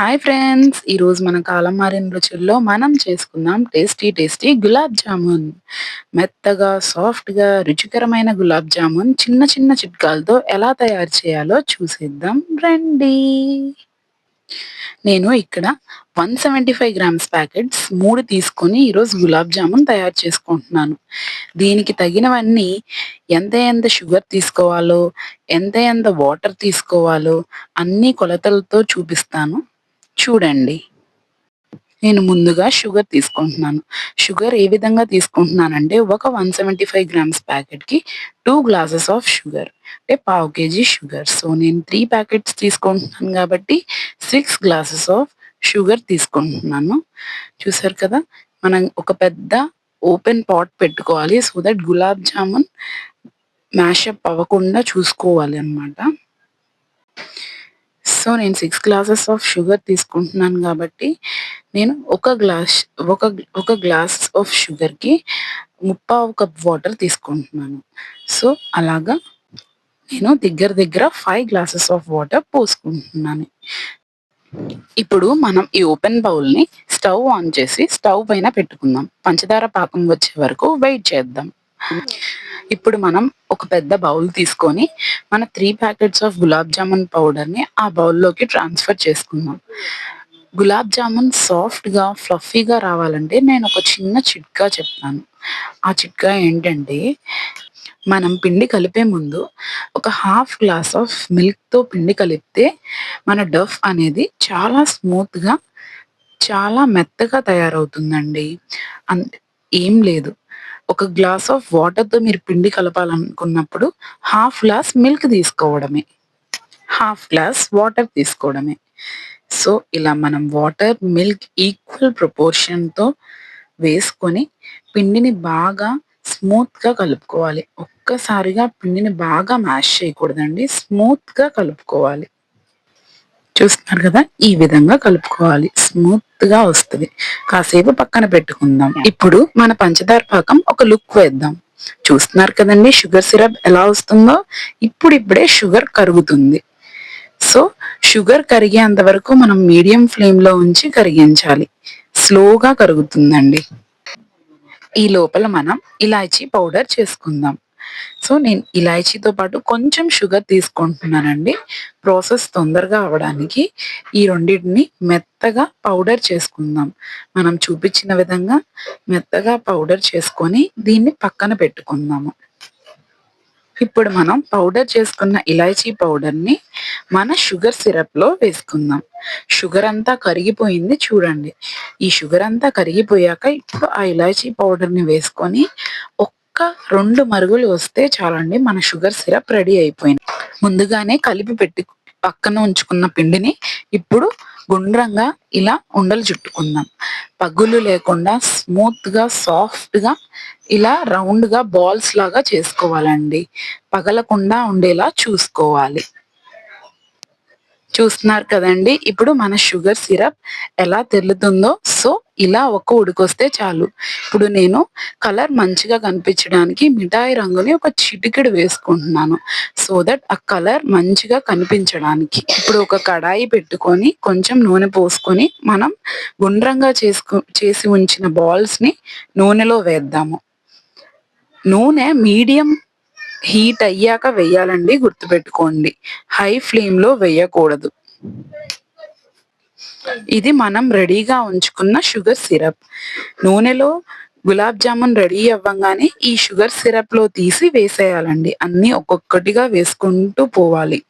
Hi friends ఈరోజు మన కాలం మారిన రుచుల్లో మనం చేసుకుందాం టేస్టీ టేస్టీ గులాబ్ జామున్. మెత్తగా సాఫ్ట్గా రుచికరమైన గులాబ్ జామున్ చిన్న చిన్న చిట్కాలతో ఎలా తయారు చేయాలో చూసేద్దాం రండి. నేను ఇక్కడ one seventy five grams packets మూడు తీసుకొని ఈరోజు గులాబ్ జామున్ తయారు చేసుకుంటున్నాను. దీనికి తగినవన్నీ ఎంత ఎంత షుగర్ తీసుకోవాలో ఎంత ఎంత వాటర్ తీసుకోవాలో అన్ని కొలతలతో చూపిస్తాను. చూడండి. నేను ముందుగా షుగర్ తీసుకుంటున్నాను. షుగర్ ఏ విధంగా తీసుకుంటున్నానంటే ఒక వన్ సెవెంటీ ఫైవ్ గ్రామ్స్ ప్యాకెట్కి టూ గ్లాసెస్ ఆఫ్ షుగర్ అంటే పావు కేజీ షుగర్. సో నేను త్రీ ప్యాకెట్స్ తీసుకుంటున్నాను కాబట్టి సిక్స్ గ్లాసెస్ ఆఫ్ షుగర్ తీసుకుంటున్నాను. చూసారు కదా మనం ఒక పెద్ద ఓపెన్ పాట్ పెట్టుకోవాలి. So that gulab jamun mashup అవ్వకుండా చూసుకోవాలి అనమాట సో నేను సిక్స్ గ్లాసెస్ ఆఫ్ షుగర్ తీసుకుంటున్నాను కాబట్టి నేను ఒక గ్లాస్ ఒక ఒక గ్లాస్ ఆఫ్ షుగర్కి ముప్పావు కప్ వాటర్ తీసుకుంటున్నాను. సో అలాగా నేను దగ్గర దగ్గర ఫైవ్ గ్లాసెస్ ఆఫ్ వాటర్ పోసుకుంటున్నాను. ఇప్పుడు మనం ఈ ఓపెన్ బౌల్ని స్టవ్ ఆన్ చేసి స్టవ్ పైన పెట్టుకుందాం. పంచదార పాకం వచ్చే వరకు వెయిట్ చేద్దాం. ఇప్పుడు మనం ఒక పెద్ద బౌల్ తీసుకొని మన three packets of gulab jamun పౌడర్ని ఆ బౌల్లోకి ట్రాన్స్ఫర్ చేసుకుందాం. గులాబ్ జామున్ సాఫ్ట్గా ఫ్లఫీగా రావాలంటే నేను ఒక చిన్న చిట్కా చెప్తాను. ఆ చిట్కా ఏంటంటే మనం పిండి కలిపే ముందు ఒక హాఫ్ గ్లాస్ ఆఫ్ మిల్క్తో పిండి కలిపితే మన డఫ్ అనేది చాలా స్మూత్గా చాలా మెత్తగా తయారవుతుందండి. అంతే ఏం లేదు. ఒక గ్లాస్ ఆఫ్ వాటర్తో మీరు పిండి కలపాలనుకున్నప్పుడు హాఫ్ గ్లాస్ మిల్క్ తీసుకోవడమే. హాఫ్ గ్లాస్ వాటర్ తీసుకోవడమే. సో ఇలా మనం వాటర్ మిల్క్ ఈక్వల్ ప్రపోర్షన్తో వేసుకొని పిండిని బాగా స్మూత్గా కలుపుకోవాలి. ఒక్కసారిగా పిండిని బాగా మ్యాష్ చేయకూడదండి. స్మూత్గా కలుపుకోవాలి. చూస్తున్నారు కదా ఈ విధంగా కలుపుకోవాలి. స్మూత్గా వస్తుంది. కాసేపు పక్కన పెట్టుకుందాం. ఇప్పుడు మన పంచదార పాకం ఒక లుక్ వేద్దాం. చూస్తున్నారు కదండి షుగర్ సిరప్ ఎలా వస్తుందో? ఇప్పుడు ఇప్పుడే షుగర్ కరుగుతుంది. సో షుగర్ కరిగేంత వరకు మనం మీడియం ఫ్లేమ్లో ఉంచి కరిగించాలి. స్లోగా కరుగుతుందండి. ఈ లోపల మనం ఇలాచీ పౌడర్ చేసుకుందాం. సో నేను ఇలాచీతో పాటు కొంచెం షుగర్ తీసుకుంటున్నానండి. ప్రాసెస్ తొందరగా అవడానికి ఈ రెండింటిని మెత్తగా పౌడర్ చేసుకుందాం. మనం చూపించిన విధంగా మెత్తగా పౌడర్ చేసుకొని దీన్ని పక్కన పెట్టుకుందాము. ఇప్పుడు మనం పౌడర్ చేసుకున్న ఇలాచీ పౌడర్ని మన షుగర్ సిరప్లో వేసుకుందాం. షుగర్ అంతా కరిగిపోయింది చూడండి. ఈ షుగర్ అంతా కరిగిపోయాక ఇప్పుడు ఆ ఇలాచీ పౌడర్ని వేసుకొని ఒక్క రెండు మరుగులు వస్తే చాలండి మన షుగర్ సిరప్ రెడీ అయిపోయింది. ముందుగానే కలిపి పెట్టి పక్కన ఉంచుకున్న పిండిని ఇప్పుడు గుండ్రంగా ఇలా ఉండలు చుట్టుకుందాం. పగులు లేకుండా స్మూత్గా సాఫ్ట్గా ఇలా రౌండ్గా బాల్స్ లాగా చేసుకోవాలండి. పగలకుండా ఉండేలా చూసుకోవాలి. చూస్తున్నారు కదండి. ఇప్పుడు మన షుగర్ సిరప్ ఎలా తెల్లుతుందో సో ఇలా ఒక్క ఉడికొస్తే చాలు. ఇప్పుడు నేను కలర్ మంచిగా కనిపించడానికి మిఠాయి రంగుని ఒక చిటికెడు వేసుకుంటున్నాను. సో దట్ ఆ కలర్ మంచిగా కనిపించడానికి. ఇప్పుడు ఒక కడాయి పెట్టుకొని కొంచెం నూనె పోసుకొని మనం గుండ్రంగా చేసుకు చేసి ఉంచిన బాల్స్ని నూనెలో వేద్దాము. నూనె మీడియం హీట్ అయ్యాక వేయాలండి గుర్తుపెట్టుకోండి. హై ఫ్లేమ్లో వేయకూడదు. ఇది మనం రెడీగా ఉంచుకున్న షుగర్ సిరప్. నూనెలో గులాబ్ జామున్ రెడీ అవ్వగానే ఈ షుగర్ సిరప్లో తీసి వేసేయాలండి. అన్ని ఒక్కొక్కటిగా వేసుకుంటూ పోవాలి.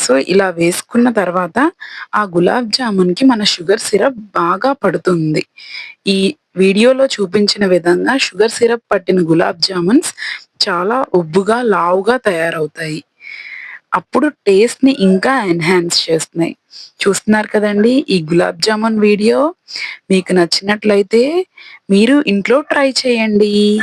సో ఇలా వేసుకున్న తర్వాత ఆ గులాబ్ జామున్కి మన షుగర్ సిరప్ బాగా పడుతుంది. ఈ వీడియోలో చూపించిన విధంగా షుగర్ సిరప్ పట్టిన గులాబ్ జామున్స్ చాలా ఉబ్బుగా లావుగా తయారవుతాయి. అప్పుడు టేస్ట్ని ఇంకా ఎన్హాన్స్ చేస్తున్నాయి. చూస్తున్నారు కదండి ఈ గులాబ్ జామున్ వీడియో? మీకు నచ్చినట్లయితే మీరు ఇంట్లో ట్రై చేయండి.